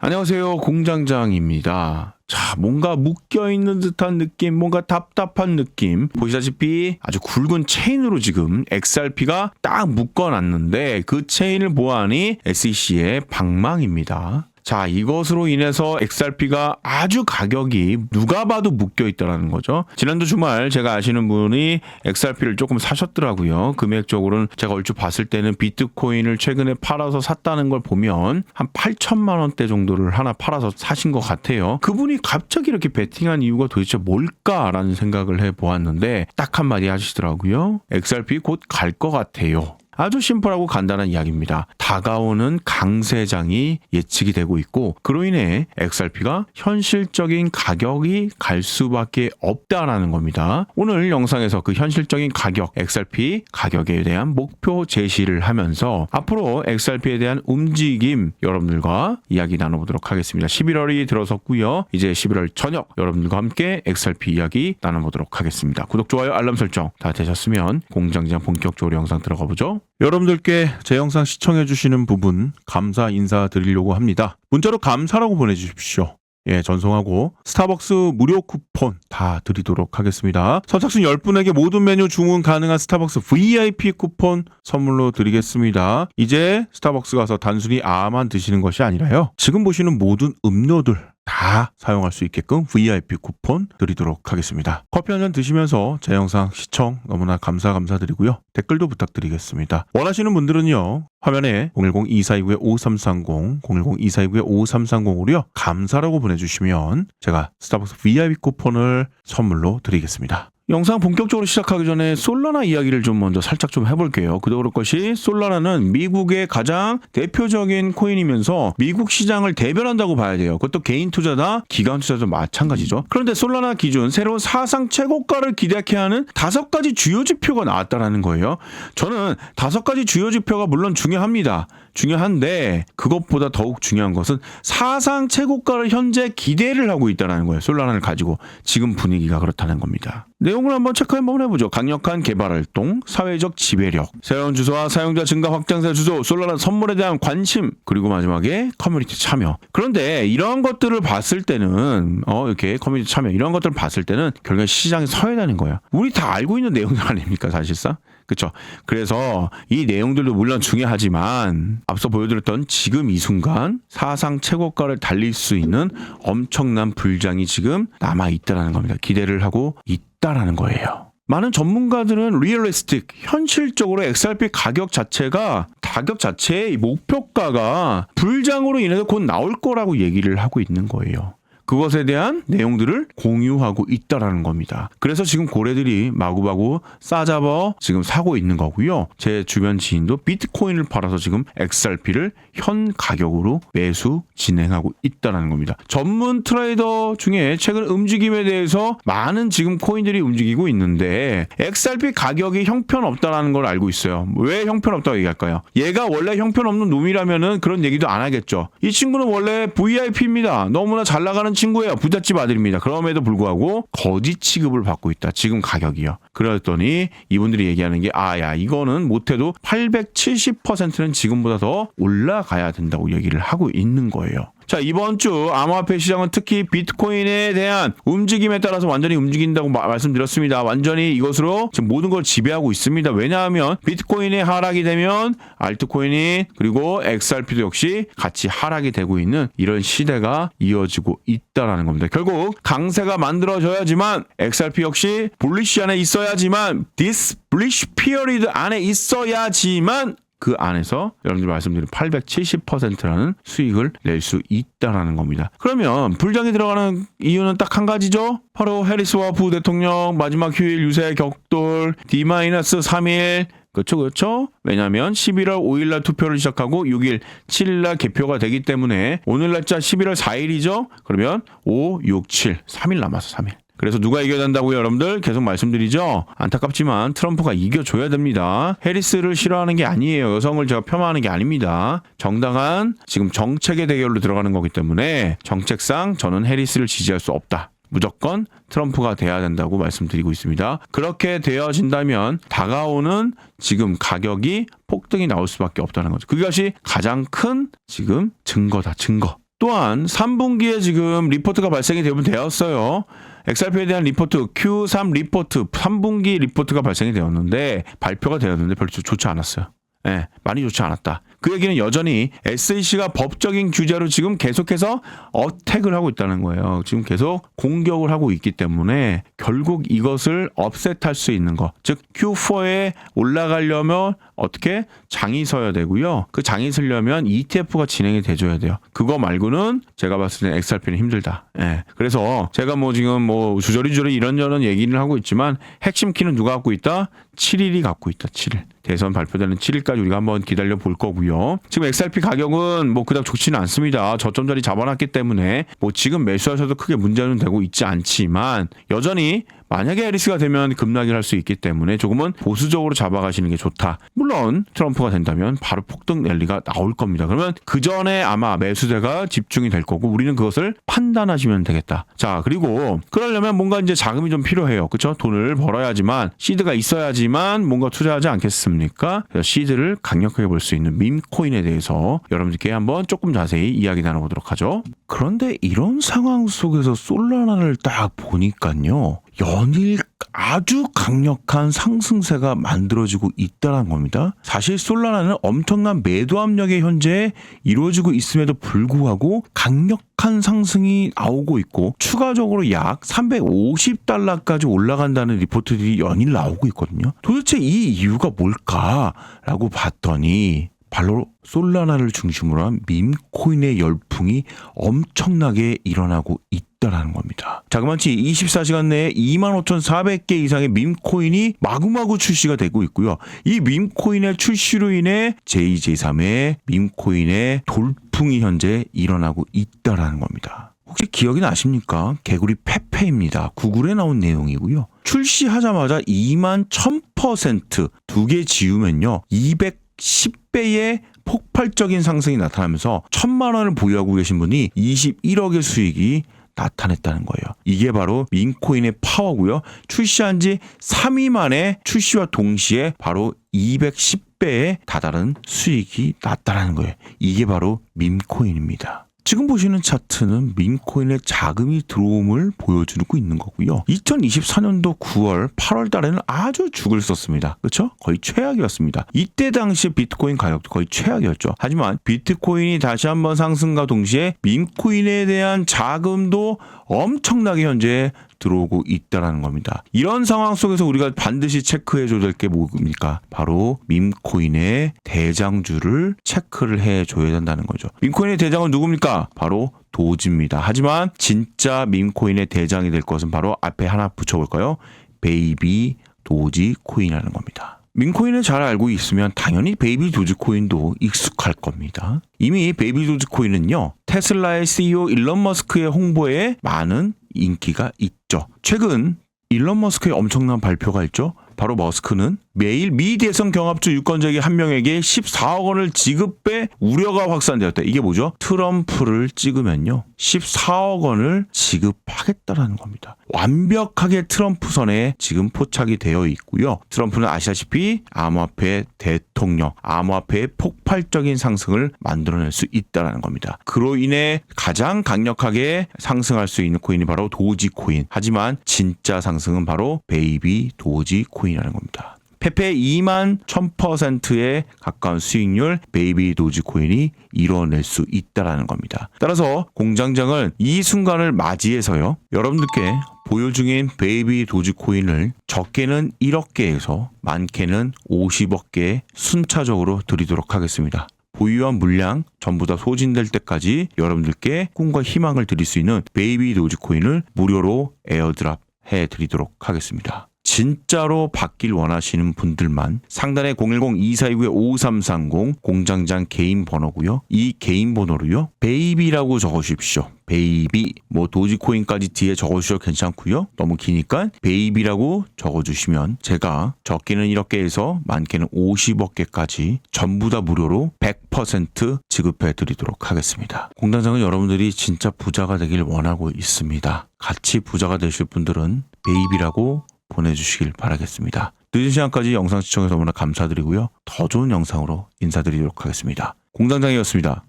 안녕하세요. 공장장입니다. 자, 뭔가 묶여있는 듯한 느낌, 뭔가 답답한 느낌. 보시다시피 아주 굵은 체인으로 지금 XRP가 딱 묶어놨는데 그 체인을 보아하니 SEC의 방망입니다. 자, 이것으로 인해서 XRP가 아주 가격이 누가 봐도 묶여 있다라는 거죠. 지난주 주말 제가 아시는 분이 XRP를 조금 사셨더라고요. 금액적으로는 제가 얼추 봤을 때는 비트코인을 최근에 팔아서 샀다는 걸 보면 한 8천만 원대 정도를 하나 팔아서 사신 것 같아요. 그분이 갑자기 이렇게 베팅한 이유가 도대체 뭘까라는 생각을 해 보았는데 딱 한마디 하시더라고요. XRP 곧 갈 것 같아요. 아주 심플하고 간단한 이야기입니다. 다가오는 강세장이 예측이 되고 있고 그로 인해 XRP가 현실적인 가격이 갈 수밖에 없다라는 겁니다. 오늘 영상에서 그 현실적인 가격, XRP 가격에 대한 목표 제시를 하면서 앞으로 XRP에 대한 움직임 여러분들과 이야기 나눠보도록 하겠습니다. 11월이 들어섰고요. 이제 11월 저녁 여러분들과 함께 XRP 이야기 나눠보도록 하겠습니다. 구독, 좋아요, 알람 설정 다 되셨으면 공장장 본격적으로 영상 들어가 보죠. 여러분들께 제 영상 시청해 주시는 부분 감사 인사드리려고 합니다. 문자로 감사라고 보내주십시오. 예, 전송하고 스타벅스 무료 쿠폰 다 드리도록 하겠습니다. 선착순 10분에게 모든 메뉴 주문 가능한 스타벅스 VIP 쿠폰 선물로 드리겠습니다. 이제 스타벅스 가서 단순히 아만 드시는 것이 아니라요. 지금 보시는 모든 음료들 다 사용할 수 있게끔 VIP 쿠폰 드리도록 하겠습니다. 커피 한 잔 드시면서 제 영상 시청 너무나 감사 감사드리고요. 댓글도 부탁드리겠습니다. 원하시는 분들은요. 화면에 010-2429-5330, 010-2429-5330으로요. 감사라고 보내주시면 제가 스타벅스 VIP 쿠폰을 선물로 드리겠습니다. 영상 본격적으로 시작하기 전에 솔라나 이야기를 좀 먼저 살짝 좀 해볼게요. 그도 그럴 것이 솔라나는 미국의 가장 대표적인 코인이면서 미국 시장을 대변한다고 봐야 돼요. 그것도 개인 투자다, 기관 투자도 마찬가지죠. 그런데 솔라나 기준 새로운 사상 최고가를 기대케 하는 다섯 가지 주요 지표가 나왔다라는 거예요. 저는 다섯 가지 주요 지표가 물론 중요합니다. 중요한데 그것보다 더욱 중요한 것은 사상 최고가를 현재 기대를 하고 있다는 거예요. 솔라나를 가지고 지금 분위기가 그렇다는 겁니다. 내용을 한번 체크 한번 해보죠. 강력한 개발 활동, 사회적 지배력, 새로운 주소와 사용자 증가 확장세 주소, 솔라나 선물에 대한 관심, 그리고 마지막에 커뮤니티 참여. 그런데 이런 것들을 봤을 때는 어 이렇게 커뮤니티 참여 이런 것들을 봤을 때는 결국에 시장에 서야 되는 거예요. 우리 다 알고 있는 내용들 아닙니까 사실상? 그렇죠. 그래서 이 내용들도 물론 중요하지만 앞서 보여드렸던 지금 이 순간 사상 최고가를 달릴 수 있는 엄청난 불장이 지금 남아 있다라는 겁니다. 기대를 하고 있다라는 거예요. 많은 전문가들은 리얼리스틱, 현실적으로 XRP 가격 자체가 가격 자체의 목표가가 불장으로 인해서 곧 나올 거라고 얘기를 하고 있는 거예요. 그것에 대한 내용들을 공유하고 있다라는 겁니다. 그래서 지금 고래들이 마구마구 싸잡아 지금 사고 있는 거고요. 제 주변 지인도 비트코인을 팔아서 지금 XRP를 현 가격으로 매수 진행하고 있다라는 겁니다. 전문 트레이더 중에 최근 움직임에 대해서 많은 지금 코인들이 움직이고 있는데 XRP 가격이 형편없다라는 걸 알고 있어요. 왜 형편없다고 얘기할까요? 얘가 원래 형편없는 놈이라면은 그런 얘기도 안 하겠죠. 이 친구는 원래 VIP입니다. 너무나 잘 나가는 친구예요. 부잣집 아들입니다. 그럼에도 불구하고 거짓 취급을 받고 있다. 지금 가격이요. 그랬더니 이분들이 얘기하는 게 아야 이거는 못해도 870%는 지금보다 더 올라가야 된다고 얘기를 하고 있는 거예요. 자, 이번 주 암호화폐 시장은 특히 비트코인에 대한 움직임에 따라서 완전히 움직인다고 마, 말씀드렸습니다. 완전히 이것으로 지금 모든 걸 지배하고 있습니다. 왜냐하면 비트코인이 하락이 되면 알트코인이 그리고 XRP도 역시 같이 하락이 되고 있는 이런 시대가 이어지고 있다라는 겁니다. 결국 강세가 만들어져야지만 XRP 역시 bullish 안에 있어야지만 this bullish period 안에 있어야지만 그 안에서 여러분들 말씀드린 870%라는 수익을 낼 수 있다라는 겁니다. 그러면 불장이 들어가는 이유는 딱 한 가지죠. 바로 해리스와 부대통령 마지막 휴일 유세 격돌 D-3일 그렇죠, 그렇죠. 왜냐하면 11월 5일날 투표를 시작하고 6일, 7일날 개표가 되기 때문에 오늘 날짜 11월 4일이죠. 그러면 5, 6, 7, 3일 남았어, 3일. 그래서 누가 이겨야 된다고요, 여러분들? 계속 말씀드리죠. 안타깝지만 트럼프가 이겨줘야 됩니다. 해리스를 싫어하는 게 아니에요. 여성을 제가 폄하하는 게 아닙니다. 정당한 지금 정책의 대결로 들어가는 거기 때문에 정책상 저는 해리스를 지지할 수 없다. 무조건 트럼프가 돼야 된다고 말씀드리고 있습니다. 그렇게 되어진다면 다가오는 지금 가격이 폭등이 나올 수밖에 없다는 거죠. 그것이 가장 큰 지금 증거다, 증거. 또한 3분기에 지금 리포트가 발생이 되면 되었어요. XRP에 대한 리포트 Q3 리포트 3분기 리포트가 발생이 되었는데 발표가 되었는데 별로 좋지 않았어요. 예, 많이 좋지 않았다. 그 얘기는 여전히 SEC가 법적인 규제로 지금 계속해서 어택을 하고 있다는 거예요. 지금 계속 공격을 하고 있기 때문에 결국 이것을 업셋할 수 있는 거, 즉 Q4에 올라가려면 어떻게 장이 서야 되고요. 그 장이 서려면 ETF가 진행이 돼줘야 돼요. 그거 말고는 제가 봤을 때 XRP는 힘들다. 예. 그래서 제가 뭐 지금 뭐 주저리주저리 이런저런 얘기를 하고 있지만 핵심 키는 누가 갖고 있다? 7일이 갖고 있다. 7일. 대선 발표되는 7일까지 우리가 한번 기다려 볼 거고요. 지금 XRP 가격은 뭐 그닥 좋지는 않습니다. 저점 자리 잡아놨기 때문에 뭐 지금 매수하셔도 크게 문제는 되고 있지 않지만 여전히 만약에 해리스가 되면 급락을 할 수 있기 때문에 조금은 보수적으로 잡아가시는 게 좋다. 물론 트럼프가 된다면 바로 폭등 랠리가 나올 겁니다. 그러면 그 전에 아마 매수세가 집중이 될 거고 우리는 그것을 판단하시면 되겠다. 자 그리고 그러려면 뭔가 이제 자금이 좀 필요해요. 그렇죠? 돈을 벌어야지만 시드가 있어야지만 뭔가 투자하지 않겠습니까? 시드를 강력하게 볼 수 있는 밈코인에 대해서 여러분들께 한번 조금 자세히 이야기 나눠보도록 하죠. 그런데 이런 상황 속에서 솔라나를 딱 보니까요. 연일 아주 강력한 상승세가 만들어지고 있다는 겁니다. 사실 솔라나는 엄청난 매도 압력이 현재 이루어지고 있음에도 불구하고 강력한 상승이 나오고 있고 추가적으로 약 350달러까지 올라간다는 리포트들이 연일 나오고 있거든요. 도대체 이 이유가 뭘까라고 봤더니 바로 솔라나를 중심으로 한 밈코인의 열풍이 엄청나게 일어나고 있다라는 겁니다. 자그마치 24시간 내에 25,400개 이상의 밈코인이 마구마구 출시가 되고 있고요. 이 밈코인의 출시로 인해 J23의 밈코인의 돌풍이 현재 일어나고 있다라는 겁니다. 혹시 기억이 나십니까? 개구리 페페입니다. 구글에 나온 내용이고요. 출시하자마자 2만 1000%두 개 지우면요. 210 배의 폭발적인 상승이 나타나면서 천만 원을 보유하고 계신 분이 21억의 수익이 나타냈다는 거예요. 이게 바로 민코인의 파워고요. 출시한 지 3일 만에 출시와 동시에 바로 210배에 다다른 수익이 났다는 거예요. 이게 바로 민코인입니다. 지금 보시는 차트는 민코인의 자금이 들어옴을 보여주고 있는 거고요. 2024년도 9월, 8월 달에는 아주 죽을 썼습니다. 그렇죠? 거의 최악이었습니다. 이때 당시 비트코인 가격도 거의 최악이었죠. 하지만 비트코인이 다시 한번 상승과 동시에 민코인에 대한 자금도 엄청나게 현재 들어오고 있다라는 겁니다. 이런 상황 속에서 우리가 반드시 체크해 줘야 될 게 뭡니까? 바로 밈코인의 대장주를 체크를 해 줘야 된다는 거죠. 밈코인의 대장은 누굽니까? 바로 도지입니다. 하지만 진짜 밈코인의 대장이 될 것은 바로 앞에 하나 붙여볼까요? 베이비 도지 코인이라는 겁니다. 민코인을 잘 알고 있으면 당연히 베이비 도지코인도 익숙할 겁니다. 이미 베이비 도지코인은요, 테슬라의 CEO 일론 머스크의 홍보에 많은 인기가 있죠. 최근 일론 머스크의 엄청난 발표가 있죠. 바로 머스크는 매일 미 대선 경합주 유권자에게 한 명에게 14억 원을 지급해 우려가 확산되었다. 이게 뭐죠? 트럼프를 찍으면요. 14억 원을 지급하겠다라는 겁니다. 완벽하게 트럼프 선에 지금 포착이 되어 있고요. 트럼프는 아시다시피 암호화폐 대통령, 암호화폐의 폭발적인 상승을 만들어낼 수 있다라는 겁니다. 그로 인해 가장 강력하게 상승할 수 있는 코인이 바로 도지 코인. 하지만 진짜 상승은 바로 베이비 도지 코인이라는 겁니다. 페페 2만 1000%에 가까운 수익률 베이비 도지코인이 이뤄낼 수 있다라는 겁니다. 따라서 공장장은 이 순간을 맞이해서요. 여러분들께 보유 중인 베이비 도지코인을 적게는 1억 개에서 많게는 50억 개 순차적으로 드리도록 하겠습니다. 보유한 물량 전부 다 소진될 때까지 여러분들께 꿈과 희망을 드릴 수 있는 베이비 도지코인을 무료로 에어드랍 해 드리도록 하겠습니다. 진짜로 받길 원하시는 분들만 상단에 010-2429-5330 공장장 개인 번호고요. 이 개인 번호로요. 베이비라고 적어주십시오. 베이비 뭐 도지코인까지 뒤에 적어주셔도 괜찮고요. 너무 기니까 베이비라고 적어주시면 제가 적게는 이렇게 해서 많게는 50억 개까지 전부 다 무료로 100% 지급해 드리도록 하겠습니다. 공장장은 여러분들이 진짜 부자가 되길 원하고 있습니다. 같이 부자가 되실 분들은 베이비라고 보내주시길 바라겠습니다. 늦은 시간까지 영상 시청해서 너무나 감사드리고요. 더 좋은 영상으로 인사드리도록 하겠습니다. 공장장이었습니다.